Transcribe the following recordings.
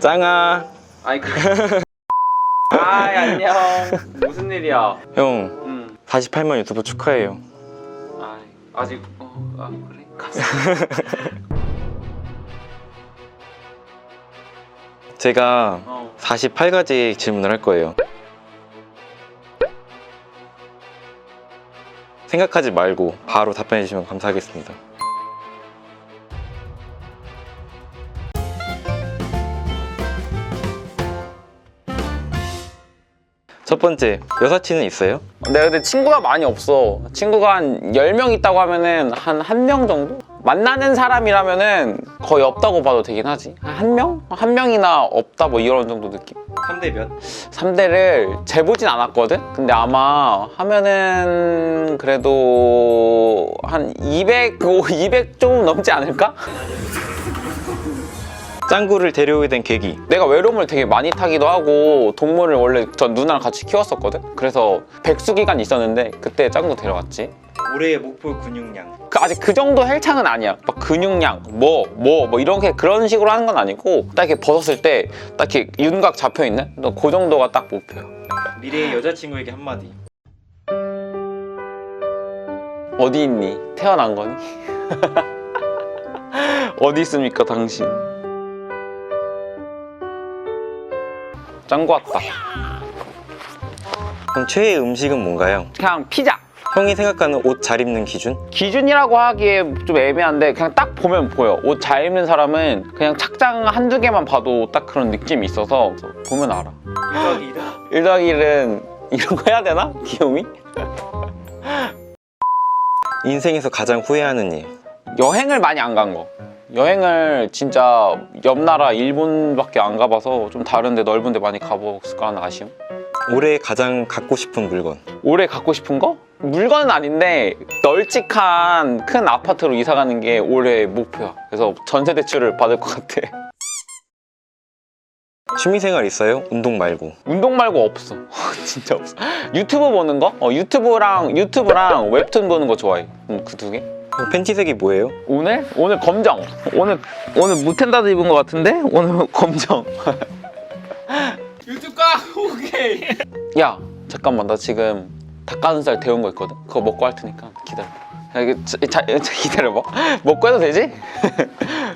짱아. 아이 그... 아이 안녕. 무슨 일이야? 형 응. 48만 유튜브 축하해요. 아이 아직 어 아 그래? 가서 제가 어. 48가지 질문을 할 거예요. 생각하지 말고 바로 답변해 주시면 감사하겠습니다 번째 여사친은 있어요? 내가 근데 친구가 많이 없어 친구가 한 10명 있다고 하면은 한 한 명 정도? 만나는 사람이라면은 거의 없다고 봐도 되긴 하지 한 명? 한 명이나 없다 뭐 이런 정도 느낌 3대 몇? 3대를 재보진 않았거든? 근데 아마 하면은 그래도 한 200, 200좀 넘지 않을까? 짱구를 데려오게 된 계기 내가 외로움을 되게 많이 타기도 하고 동물을 원래 전 누나랑 같이 키웠었거든? 그래서 백수 기간 있었는데 그때 짱구 데려갔지 올해의 목표 근육량 그 아직 그 정도 헬창은 아니야 막 근육량 뭐 뭐뭐 이런 게 그런 식으로 하는 건 아니고 딱 이렇게 벗었을 때딱 이렇게 윤곽 잡혀있는? 그 정도가 딱 목표야 미래의 여자친구에게 한마디 어디 있니? 태어난 거니? 어디 있습니까 당신? 짱구 왔다 그럼 최애 음식은 뭔가요? 그냥 피자 형이 생각하는 옷 잘 입는 기준? 기준이라고 하기에 좀 애매한데 그냥 딱 보면 보여 옷 잘 입는 사람은 그냥 착장 한두 개만 봐도 딱 그런 느낌이 있어서 보면 알아 1더하기 1 더하기 1은 이런 거 해야 되나? 귀요미? 인생에서 가장 후회하는 일 여행을 많이 안 간 거. 여행을 진짜 옆 나라 일본밖에 안 가봐서 좀 다른데 넓은데 많이 가봤을까 하는 아쉬움. 올해 가장 갖고 싶은 물건 올해 갖고 싶은 거? 물건은 아닌데 널찍한 큰 아파트로 이사 가는 게 올해 목표야. 그래서 전세 대출을 받을 것 같아. 취미생활 있어요? 운동 말고 운동 말고 없어. 진짜 없어. 유튜브 보는 거? 어, 유튜브랑 유튜브랑 웹툰 보는 거 좋아해. 음, 그두 개. 형 팬티색이 뭐예요? 오늘? 오늘 검정. 오늘 오늘 무텐다드 입은 것 같은데? 오늘 검정. 유튜브 가 오케이 야 잠깐만 나 지금 닭가슴살 데운 거 있거든 그거 먹고 할 테니까 기다려 야, 자, 자, 자, 기다려봐 먹고 해도 되지?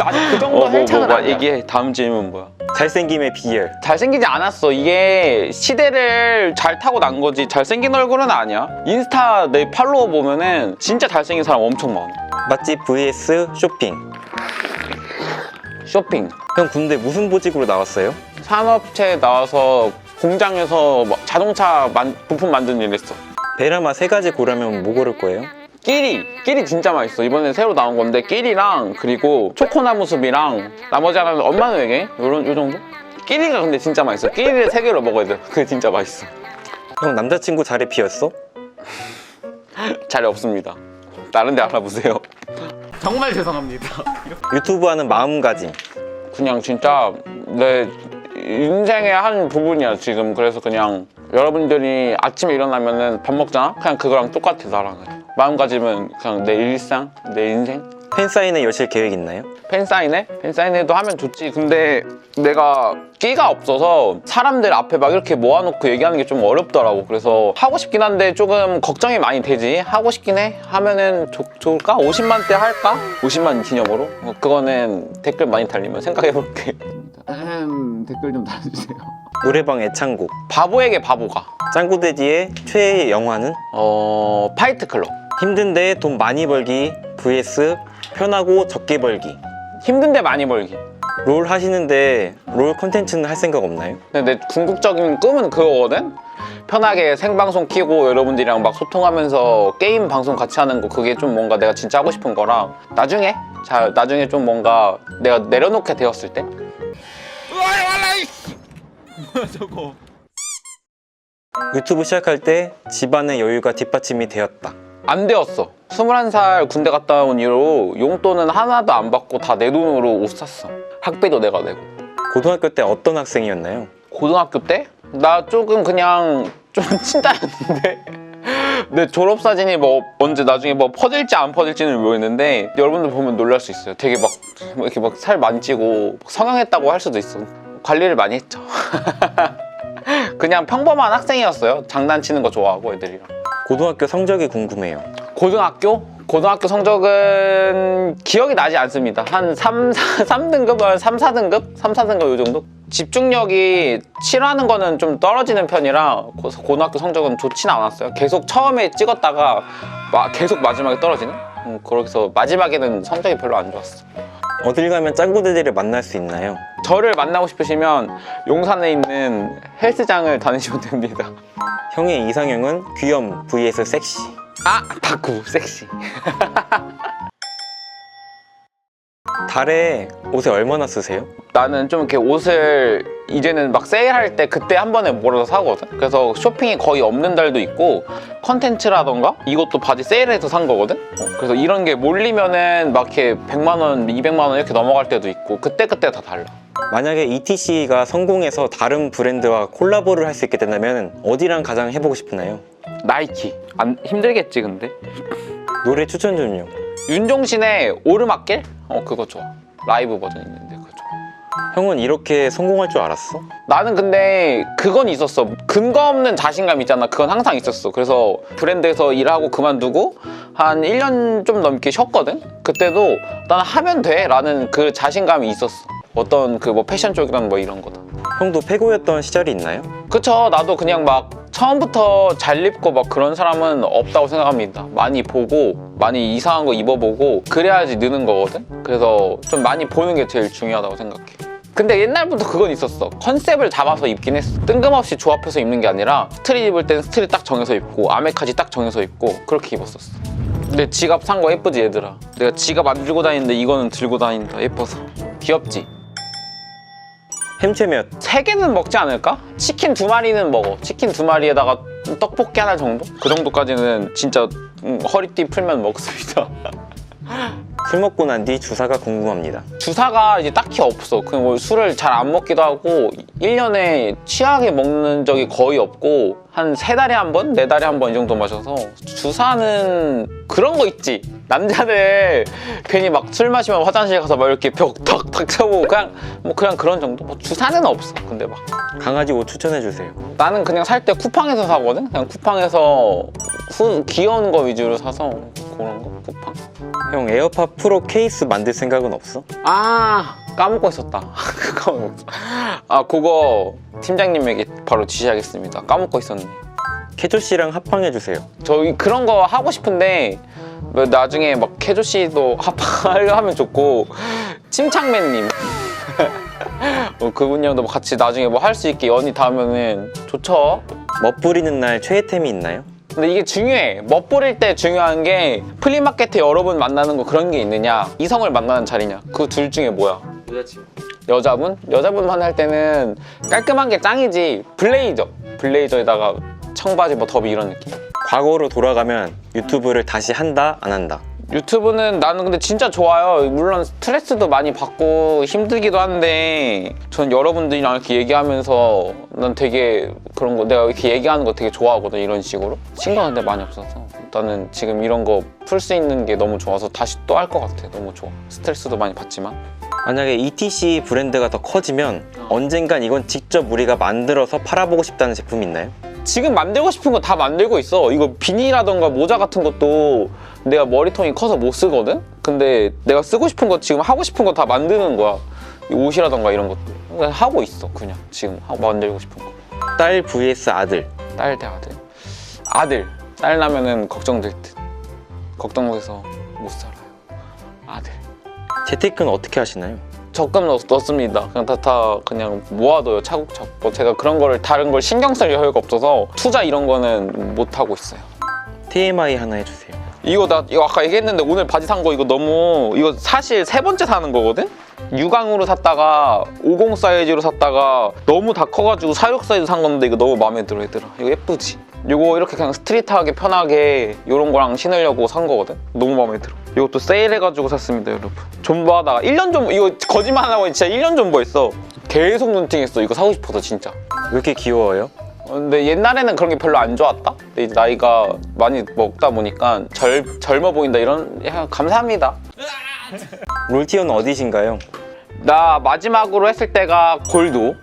그 아직 그 정도 어, 뭐, 헬창은 뭐, 아니야. 얘기해. 다음 질문 뭐야? 잘생김의 비결. 잘생기지 않았어. 이게 시대를 잘 타고 난 거지. 잘생긴 얼굴은 아니야. 인스타 내 팔로워 보면은 진짜 잘생긴 사람 엄청 많아. 맛집 vs 쇼핑. 쇼핑. 형 군대 무슨 보직으로 나왔어요? 산업체에 나와서 공장에서 뭐 자동차 만- 부품 만드는 일 했어. 베라마 세 가지 고르면 뭐 고를 거예요? 끼리 끼리 진짜 맛있어. 이번에 새로 나온 건데 끼리랑 그리고 초코나무 숲이랑 나머지 하나는 엄마는 왜게? 요런 요 정도? 끼리가 근데 진짜 맛있어. 끼리를 세 개로 먹어야 돼. 그게 진짜 맛있어. 형 남자친구 자리 비었어? 자리 없습니다. 다른 데 알아보세요. 정말 죄송합니다. 유튜브 하는 마음가짐. 그냥 진짜 내 인생의 한 부분이야 지금. 그래서 그냥 여러분들이 아침에 일어나면은 밥 먹잖아? 그냥 그거랑 똑같아 나랑은 마음가짐은 그냥 내 일상 내 인생 팬사인회 여실 계획 있나요? 팬사인회? 팬사인회도 하면 좋지. 근데 내가 끼가 없어서 사람들 앞에 막 이렇게 모아놓고 얘기하는 게 좀 어렵더라고. 그래서 하고 싶긴 한데 조금 걱정이 많이 되지. 하고 싶긴 해. 하면은 좋, 좋을까? 50만 대 할까? 50만 기념으로? 어, 그거는 댓글 많이 달리면 생각해볼게. 음 댓글 좀 달아주세요 노래방 애창곡 바보에게 바보가. 짱구돼지의 최애 영화는? 어, 파이트 클럽. 힘든데 돈 많이 벌기 vs 편하고 적게 벌기 힘든데 많이 벌기. 롤 하시는데 롤 콘텐츠는 할 생각 없나요? 근데 내 궁극적인 꿈은 그거거든? 편하게 생방송 키고 여러분들이랑 막 소통하면서 게임 방송 같이 하는 거 그게 좀 뭔가 내가 진짜 하고 싶은 거라 나중에 자 나중에 좀 뭔가 내가 내려놓게 되었을 때 뭐야 저거 유튜브 시작할 때 집안의 여유가 뒷받침이 되었다 안 되었어 21살 군대 갔다 온 이후로 용돈은 하나도 안 받고 다 내 돈으로 옷 샀어 학비도 내가 내고 고등학교 때 어떤 학생이었나요? 고등학교 때? 나 조금 그냥 좀 친다였는데 내 졸업 사진이 뭐 언제 나중에 뭐 퍼질지 안 퍼질지는 모르겠는데 여러분들 보면 놀랄 수 있어요. 되게 막 이렇게 막 살 많이 찌고 성형했다고 할 수도 있어. 관리를 많이 했죠. 그냥 평범한 학생이었어요. 장난치는 거 좋아하고 애들이랑. 고등학교 성적이 궁금해요. 고등학교? 고등학교 성적은 기억이 나지 않습니다. 한 3, 4, 3등급, 3, 4등급? 3, 4등급 이 정도? 집중력이 싫어하는 거는 좀 떨어지는 편이라 고- 고등학교 성적은 좋진 않았어요. 계속 처음에 찍었다가 마- 계속 마지막에 떨어지는? 음, 그래서 마지막에는 성적이 별로 안 좋았어. 어딜 가면 짱구들을 만날 수 있나요? 저를 만나고 싶으시면 용산에 있는 헬스장을 다니시면 됩니다. 형의 이상형은 귀염 vs 섹시. 아! 다쿠, 섹시. 달에 옷에 얼마나 쓰세요? 나는 좀 이렇게 옷을 이제는 막 세일할 때 그때 한 번에 몰아서 사거든. 그래서 쇼핑이 거의 없는 달도 있고 컨텐츠라던가 이것도 바지 세일해서 산 거거든. 어, 그래서 이런 게 몰리면은 막 이렇게 100만 원, 200만 원 이렇게 넘어갈 때도 있고 그때 그때 다 달라. 만약에 ETC가 성공해서 다른 브랜드와 콜라보를 할 수 있게 된다면 어디랑 가장 해보고 싶나요? 나이키. 안 힘들겠지 근데. 노래 추천 좀요. 윤종신의 오르막길? 어 그거 좋아. 라이브 버전 있는데 그거 좋아. 형은 이렇게 성공할 줄 알았어? 나는 근데 그건 있었어. 근거 없는 자신감 있잖아. 그건 항상 있었어. 그래서 브랜드에서 일하고 그만두고 한 1년 좀 넘게 쉬었거든? 그때도 나는 하면 돼. 라는 그 자신감이 있었어. 어떤 그 뭐 패션 쪽이랑 뭐 이런 거다. 형도 패고였던 시절이 있나요? 그쵸. 나도 그냥 막 처음부터 잘 입고 막 그런 사람은 없다고 생각합니다. 많이 보고 많이 이상한 거 입어보고 그래야지 느는 거거든. 그래서 좀 많이 보는 게 제일 중요하다고 생각해. 근데 옛날부터 그건 있었어. 컨셉을 잡아서 입긴 했어. 뜬금없이 조합해서 입는 게 아니라 스트릿 입을 땐 스트릿 딱 정해서 입고 아메카지 딱 정해서 입고 그렇게 입었었어. 근데 지갑 산 거 예쁘지 얘들아. 내가 지갑 안 들고 다니는데 이거는 들고 다닌다 예뻐서. 귀엽지? 햄채 몇? 세 개는 먹지 않을까? 치킨 두 마리는 먹어. 치킨 두 마리에다가 떡볶이 하나 정도? 그 정도까지는 진짜 음, 허리띠 풀면 먹습니다. 술 먹고 난 뒤 주사가 궁금합니다. 주사가 이제 딱히 없어. 그냥 뭐 술을 잘 안 먹기도 하고 1년에 취하게 먹는 적이 거의 없고 한 세 달에 한 번, 네 달에 한 번 이 정도 마셔서 주사는 그런 거 있지. 남자들 괜히 막 술 마시면 화장실 가서 막 이렇게 벽 탁탁 쳐보고 그냥 뭐 그냥 그런 정도. 뭐 주사는 없어. 근데 막 강아지 옷 추천해 주세요. 나는 그냥 살 때 쿠팡에서 사거든? 그냥 쿠팡에서 후, 귀여운 거 위주로 사서 그런 거 쿠팡 형 에어팟 프로 케이스 만들 생각은 없어? 아 까먹고 있었다 그거 아 그거 팀장님에게 바로 지시하겠습니다 까먹고 있었네 캐조 씨랑 합방해 주세요. 저희 그런 거 하고 싶은데 뭐 나중에 막 캐조 씨도 합방하려 하면 좋고 침착맨님 어, 그분 형도 뭐 같이 나중에 뭐 할 수 있게 연이 닿으면은 좋죠 멋부리는 날 최애템이 있나요? 근데 이게 중요해. 멋부릴 때 중요한 게 플리마켓에 여러분 만나는 거 그런 게 있느냐, 이성을 만나는 자리냐. 그 둘 중에 뭐야? 여자친구. 여자분? 여자분만 할 때는 깔끔한 게 짱이지. 블레이저. 블레이저에다가 청바지 뭐 더비 이런 느낌. 과거로 돌아가면 유튜브를 다시 한다 안 한다. 유튜브는 나는 근데 진짜 좋아요. 물론 스트레스도 많이 받고 힘들기도 한데 전 여러분들이랑 이렇게 얘기하면서 난 되게 그런 거 내가 이렇게 얘기하는 거 되게 좋아하거든 이런 식으로 때 많이 없어서 나는 지금 이런 거 풀 수 있는 게 너무 좋아서 다시 또 할 것 같아. 너무 좋아. 스트레스도 많이 받지만 만약에 ETC 브랜드가 더 커지면 언젠간 이건 직접 우리가 만들어서 팔아보고 싶다는 제품이 있나요? 지금 만들고 싶은 거 다 만들고 있어. 이거 비니라던가 모자 같은 것도 내가 머리통이 커서 못 쓰거든? 근데 내가 쓰고 싶은 거 지금 하고 싶은 거 다 만드는 거야. 이 옷이라던가 이런 것도. 하고 있어, 그냥. 지금 만들고 싶은 거. 딸 vs 아들. 딸 대 아들. 아들. 딸 나면은 걱정될 듯. 걱정돼서 못 살아요. 아들. 재테크는 어떻게 하시나요? 적금 넣, 넣습니다. 그냥 다, 다 그냥 모아둬요. 차곡차곡. 뭐 제가 그런 거를 다른 걸 신경 쓸 여유가 없어서 투자 이런 거는 못 하고 있어요. TMI 하나 해주세요. 이거 나 이거 아까 얘기했는데 오늘 바지 산 거 이거 너무 이거 사실 세 번째 사는 거거든? 유광으로 샀다가 50 사이즈로 샀다가 너무 다 커가지고 46 사이즈 산 건데 이거 너무 마음에 들어 얘들아 이거 예쁘지? 이거 이렇게 그냥 스트릿하게 편하게 이런 거랑 신으려고 산 거거든? 너무 마음에 들어 이것도 세일해가지고 샀습니다 여러분 존버하다가 1년 전 이거 거짓말 안 하고 진짜 1년 존버했어 계속 눈팅했어 이거 사고 싶어서 진짜 왜 이렇게 귀여워요? 근데 옛날에는 그런 게 별로 안 좋았다. 근데 나이가 많이 먹다 보니까 절, 젊어 보인다 이런 야, 감사합니다. 롤티어는 어디신가요? 나 마지막으로 했을 때가 골드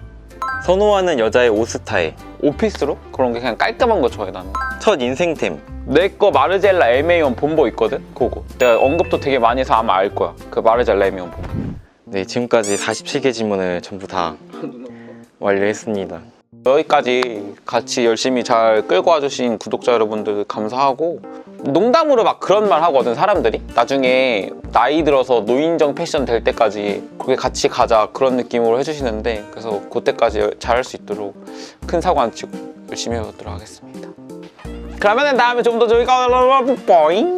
선호하는 여자의 옷 스타일 오피스로 그런 게 그냥 깔끔한 거 좋아해 나는. 첫 인생템 내 거 마르젤라 에메이온 본보 있거든. 그거. 내가 언급도 되게 많이 해서 아마 알 거야. 그 마르젤라 에메이온 본보. 네 지금까지 47개 질문을 전부 다 완료했습니다 여기까지 같이 열심히 잘 끌고 와주신 구독자 여러분들 감사하고 농담으로 막 그런 말 하거든 사람들이. 나중에 나이 들어서 노인정 패션 될 때까지 그렇게 같이 가자 그런 느낌으로 해주시는데 그래서 그때까지 잘할 수 있도록 큰 사고 안 치고 열심히 해보도록 하겠습니다. 그러면 다음에 좀 더 저희가 뽀잉